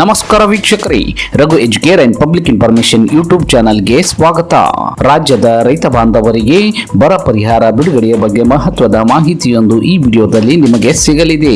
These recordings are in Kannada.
ನಮಸ್ಕಾರ ವೀಕ್ಷಕರೇ, Raghu educare and public information YouTube ಚಾನಲ್ಗೆ ಸ್ವಾಗತ. ರಾಜ್ಯದ ರೈತ ಬಾಂಧವರಿಗೆ ಬರ ಪರಿಹಾರ ಬಿಡುಗಡೆಯ ಬಗ್ಗೆ ಮಹತ್ವದ ಮಾಹಿತಿಯೊಂದು ಈ ವಿಡಿಯೋದಲ್ಲಿ ನಿಮಗೆ ಸಿಗಲಿದೆ.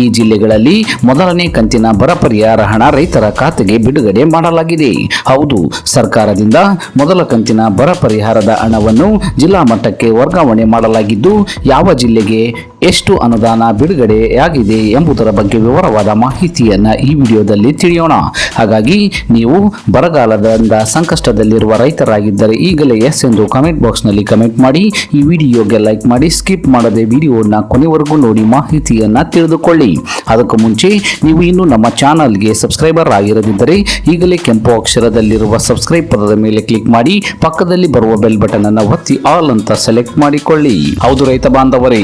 ಈ ಜಿಲ್ಲೆಗಳಲ್ಲಿ ಮೊದಲನೇ ಕಂತಿನ ಬರ ಪರಿಹಾರ ಹಣ ರೈತರ ಖಾತೆಗೆ ಬಿಡುಗಡೆ ಮಾಡಲಾಗಿದೆ. ಹೌದು, ಸರ್ಕಾರದಿಂದ ಮೊದಲ ಕಂತಿನ ಬರ ಪರಿಹಾರದ ಹಣವನ್ನು ಜಿಲ್ಲಾ ಮಟ್ಟಕ್ಕೆ ವರ್ಗಾವಣೆ ಮಾಡಲಾಗಿದ್ದು, ಯಾವ ಜಿಲ್ಲೆಗೆ ಎಷ್ಟು ಅನುದಾನ ಬಿಡುಗಡೆಯಾಗಿದೆ ಎಂಬುದರ ಬಗ್ಗೆ ವಿವರವಾದ ಮಾಹಿತಿಯನ್ನು ಈ ವಿಡಿಯೋದಲ್ಲಿ ತಿಳಿಯೋಣ. ಹಾಗಾಗಿ ನೀವು ಬರಗಾಲದಿಂದ ಸಂಕಷ್ಟದಲ್ಲಿರುವ ರೈತರಾಗಿದ್ದರೆ ಈಗಲೇ ಎಸ್ ಎಂದು ಕಮೆಂಟ್ ಬಾಕ್ಸ್ನಲ್ಲಿ ಕಮೆಂಟ್ ಮಾಡಿ, ಈ ವಿಡಿಯೋಗೆ ಲೈಕ್ ಮಾಡಿ ಸ್ಕಿಪ್ ಮಾಡದೆ ವಿಡಿಯೋನ ಕೊನೆವರೆಗೂ ನೋಡಿ ಮಾಹಿತಿಯನ್ನು ತಿಳಿದುಕೊಳ್ಳಿ. ಅದಕ್ಕೂ ಮುಂಚೆ ನೀವು ಇನ್ನೂ ನಮ್ಮ ಚಾನಲ್ಗೆ ಸಬ್ಸ್ಕ್ರೈಬರ್ ಆಗಿರದಿದ್ದರೆ ಈಗಲೇ ಕೆಂಪು ಅಕ್ಷರದಲ್ಲಿರುವ ಸಬ್ಸ್ಕ್ರೈಬ್ ಪದದ ಮೇಲೆ ಕ್ಲಿಕ್ ಮಾಡಿ, ಪಕ್ಕದಲ್ಲಿ ಬರುವ ಬೆಲ್ ಬಟನ್ ಅನ್ನು ಒತ್ತಿ ಆಲ್ ಅಂತ ಸೆಲೆಕ್ಟ್ ಮಾಡಿಕೊಳ್ಳಿ. ಹೌದು ರೈತ ಬಾಂಧವರೇ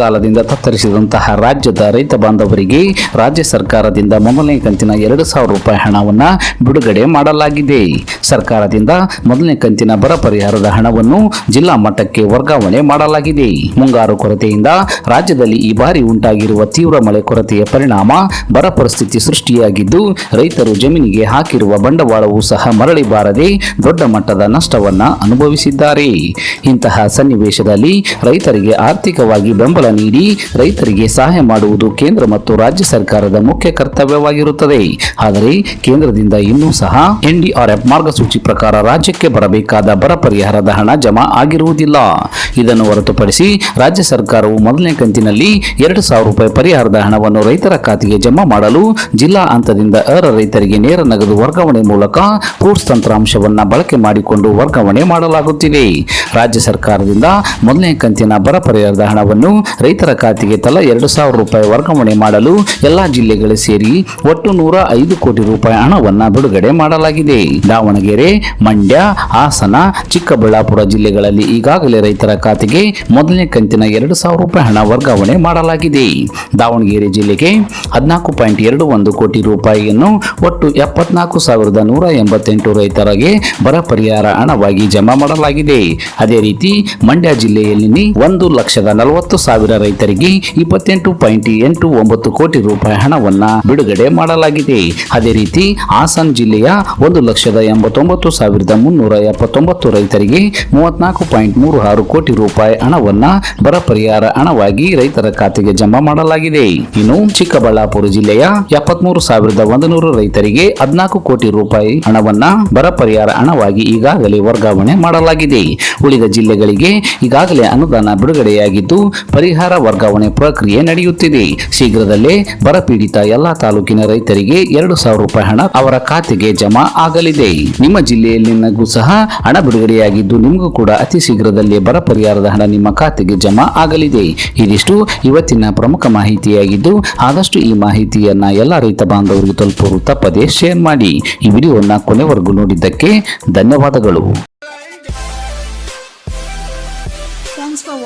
ಬರಗಾಲದಿಂದ ತತ್ತರಿಸಿದಂತಹ ರಾಜ್ಯದ ರೈತ ಬಾಂಧವರಿಗೆ ರಾಜ್ಯ ಸರ್ಕಾರದಿಂದ ಮೊದಲನೇ ಕಂತಿನ ಎರಡು ಸಾವಿರ ರೂಪಾಯಿ ಹಣವನ್ನು ಬಿಡುಗಡೆ ಮಾಡಲಾಗಿದೆ. ಸರ್ಕಾರದಿಂದ ಮೊದಲನೇ ಕಂತಿನ ಬರ ಪರಿಹಾರದ ಹಣವನ್ನು ಜಿಲ್ಲಾ ಮಟ್ಟಕ್ಕೆ ವರ್ಗಾವಣೆ ಮಾಡಲಾಗಿದೆ. ಮುಂಗಾರು ಕೊರತೆಯಿಂದ ರಾಜ್ಯದಲ್ಲಿ ಈ ಬಾರಿ ಉಂಟಾಗಿರುವ ತೀವ್ರ ಮಳೆ ಕೊರತೆಯ ಪರಿಣಾಮ ಬರ ಪರಿಸ್ಥಿತಿ ಸೃಷ್ಟಿಯಾಗಿದ್ದು, ರೈತರು ಜಮೀನಿಗೆ ಹಾಕಿರುವ ಬಂಡವಾಳವೂ ಸಹ ಮರಳಿ ಬಾರದೆ ದೊಡ್ಡ ಮಟ್ಟದ ನಷ್ಟವನ್ನು ಅನುಭವಿಸಿದ್ದಾರೆ. ಇಂತಹ ಸನ್ನಿವೇಶದಲ್ಲಿ ರೈತರಿಗೆ ಆರ್ಥಿಕವಾಗಿ ಬೆಂಬಲ ನೀಡಿ ರೈತರಿಗೆ ಸಹಾಯ ಮಾಡುವುದು ಕೇಂದ್ರ ಮತ್ತು ರಾಜ್ಯ ಸರ್ಕಾರದ ಮುಖ್ಯ ಕರ್ತವ್ಯವಾಗಿರುತ್ತದೆ. ಆದರೆ ಕೇಂದ್ರದಿಂದ ಇನ್ನೂ ಸಹ ಎನ್ಡಿಆರ್ಎಫ್ ಮಾರ್ಗಸೂಚಿ ಪ್ರಕಾರ ರಾಜ್ಯಕ್ಕೆ ಬರಬೇಕಾದ ಬರ ಪರಿಹಾರದ ಹಣ ಜಮಾ ಆಗಿರುವುದಿಲ್ಲ. ಇದನ್ನು ಹೊರತುಪಡಿಸಿ ರಾಜ್ಯ ಸರ್ಕಾರವು ಮೊದಲನೇ ಕಂತಿನಲ್ಲಿ ಎರಡು ಸಾವಿರ ರೂಪಾಯಿ ಪರಿಹಾರದ ಹಣವನ್ನು ರೈತರ ಖಾತೆಗೆ ಜಮಾ ಮಾಡಲು ಜಿಲ್ಲಾ ಹಂತದಿಂದ ಅರ ರೈತರಿಗೆ ನೇರ ನಗದು ವರ್ಗಾವಣೆ ಮೂಲಕ ಪೂರ್ಸ್ ತಂತ್ರಾಂಶವನ್ನು ಬಳಕೆ ಮಾಡಿಕೊಂಡು ವರ್ಗಾವಣೆ ಮಾಡಲಾಗುತ್ತಿದೆ. ರಾಜ್ಯ ಸರ್ಕಾರದಿಂದ ಮೊದಲನೇ ಕಂತಿನ ಬರ ಪರಿಹಾರದ ಹಣವನ್ನು ರೈತರ ಖಾತೆಗೆ ತಲಾ ಎರಡು ಸಾವಿರ ರೂಪಾಯಿ ವರ್ಗಾವಣೆ ಮಾಡಲು ಎಲ್ಲಾ ಜಿಲ್ಲೆಗಳು ಸೇರಿ ಒಟ್ಟು ನೂರ ಐದು ಕೋಟಿ ರೂಪಾಯಿ ಹಣವನ್ನು ಬಿಡುಗಡೆ ಮಾಡಲಾಗಿದೆ. ದಾವಣಗೆರೆ, ಮಂಡ್ಯ, ಹಾಸನ, ಚಿಕ್ಕಬಳ್ಳಾಪುರ ಜಿಲ್ಲೆಗಳಲ್ಲಿ ಈಗಾಗಲೇ ರೈತರ ಖಾತೆಗೆ ಮೊದಲನೇ ಕಂತಿನ ಎರಡು ಸಾವಿರ ರೂಪಾಯಿ ಹಣ ವರ್ಗಾವಣೆ ಮಾಡಲಾಗಿದೆ. ದಾವಣಗೆರೆ ಜಿಲ್ಲೆಗೆ ಹದಿನಾಲ್ಕು ಪಾಯಿಂಟ್ ಎರಡು ಒಂದು ಕೋಟಿ ರೂಪಾಯಿಯನ್ನು ಒಟ್ಟು ಎಪ್ಪತ್ನಾಲ್ಕು ಸಾವಿರದ ನೂರ ಎಂಬತ್ತೆಂಟು ರೈತರಿಗೆ ಬರ ಪರಿಹಾರ ಹಣವಾಗಿ ಜಮಾ ಮಾಡಲಾಗಿದೆ. ಅದೇ ರೀತಿ ಮಂಡ್ಯ ಜಿಲ್ಲೆಯಲ್ಲಿ ಒಂದು ಲಕ್ಷದ ನಲವತ್ತು ಸಾವಿರ ರೈತರಿಗೆ ಇಪ್ಪತ್ತೆಂಟು ಪಾಯಿಂಟ್ ಎಂಟು ಒಂಬತ್ತು ಕೋಟಿ ರೂಪಾಯಿ ಹಣವನ್ನ ಬಿಡುಗಡೆ ಮಾಡಲಾಗಿದೆ. ಅದೇ ರೀತಿ ಹಾಸನ್ ಜಿಲ್ಲೆಯ ಒಂದು ಲಕ್ಷದ ಎಂಬತ್ತೊಂಬತ್ತು ಸಾವಿರದ ಮುನ್ನೂರ ಎಪ್ಪತ್ತೊಂಬತ್ತು ರೈತರಿಗೆ ಮೂವತ್ನಾಲ್ಕು ಪಾಯಿಂಟ್ ಮೂರು ಆರು ಕೋಟಿ ರೂಪಾಯಿ ಹಣವನ್ನ ಬರ ಪರಿಹಾರ ಹಣವಾಗಿ ರೈತರ ಖಾತೆಗೆ ಜಮಾ ಮಾಡಲಾಗಿದೆ. ಇನ್ನು ಚಿಕ್ಕಬಳ್ಳಾಪುರ ಜಿಲ್ಲೆಯ ಎಪ್ಪತ್ಮೂರು ಸಾವಿರದ ಒಂದು ನೂರು ರೈತರಿಗೆ ಹದಿನಾಲ್ಕು ಕೋಟಿ ರೂಪಾಯಿ ಹಣವನ್ನ ಬರ ಪರಿಹಾರ ಹಣವಾಗಿ ಈಗಾಗಲೇ ವರ್ಗಾವಣೆ ಮಾಡಲಾಗಿದೆ. ಉಳಿದ ಜಿಲ್ಲೆಗಳಿಗೆ ಈಗಾಗಲೇ ಅನುದಾನ ಬಿಡುಗಡೆಯಾಗಿದ್ದು, ಪರಿಹಾರ ವರ್ಗಾವಣೆ ಪ್ರಕ್ರಿಯೆ ನಡೆಯುತ್ತಿದೆ. ಶೀಘ್ರದಲ್ಲೇ ಬರಪೀಡಿತ ಎಲ್ಲಾ ತಾಲೂಕಿನ ರೈತರಿಗೆ ಎರಡು ಸಾವಿರ ರೂಪಾಯಿ ಹಣ ಅವರ ಖಾತೆಗೆ ಜಮಾ ಆಗಲಿದೆ. ನಿಮ್ಮ ಜಿಲ್ಲೆಯಲ್ಲಿನಗೂ ಸಹ ಹಣ ಬಿಡುಗಡೆಯಾಗಿದ್ದು ನಿಮಗೂ ಕೂಡ ಅತಿ ಶೀಘ್ರದಲ್ಲೇ ಬರ ಪರಿಹಾರದ ಹಣ ನಿಮ್ಮ ಖಾತೆಗೆ ಜಮಾ ಆಗಲಿದೆ. ಇದಿಷ್ಟು ಇವತ್ತಿನ ಪ್ರಮುಖ ಮಾಹಿತಿಯಾಗಿದ್ದು, ಆದಷ್ಟು ಈ ಮಾಹಿತಿಯನ್ನ ಎಲ್ಲ ರೈತ ಬಾಂಧವರಿಗೆ ತಲುಪಲು ತಪ್ಪದೆ ಶೇರ್ ಮಾಡಿ. ಈ ವಿಡಿಯೋವನ್ನ ಕೊನೆವರೆಗೂ ನೋಡಿದ್ದಕ್ಕೆ ಧನ್ಯವಾದಗಳು.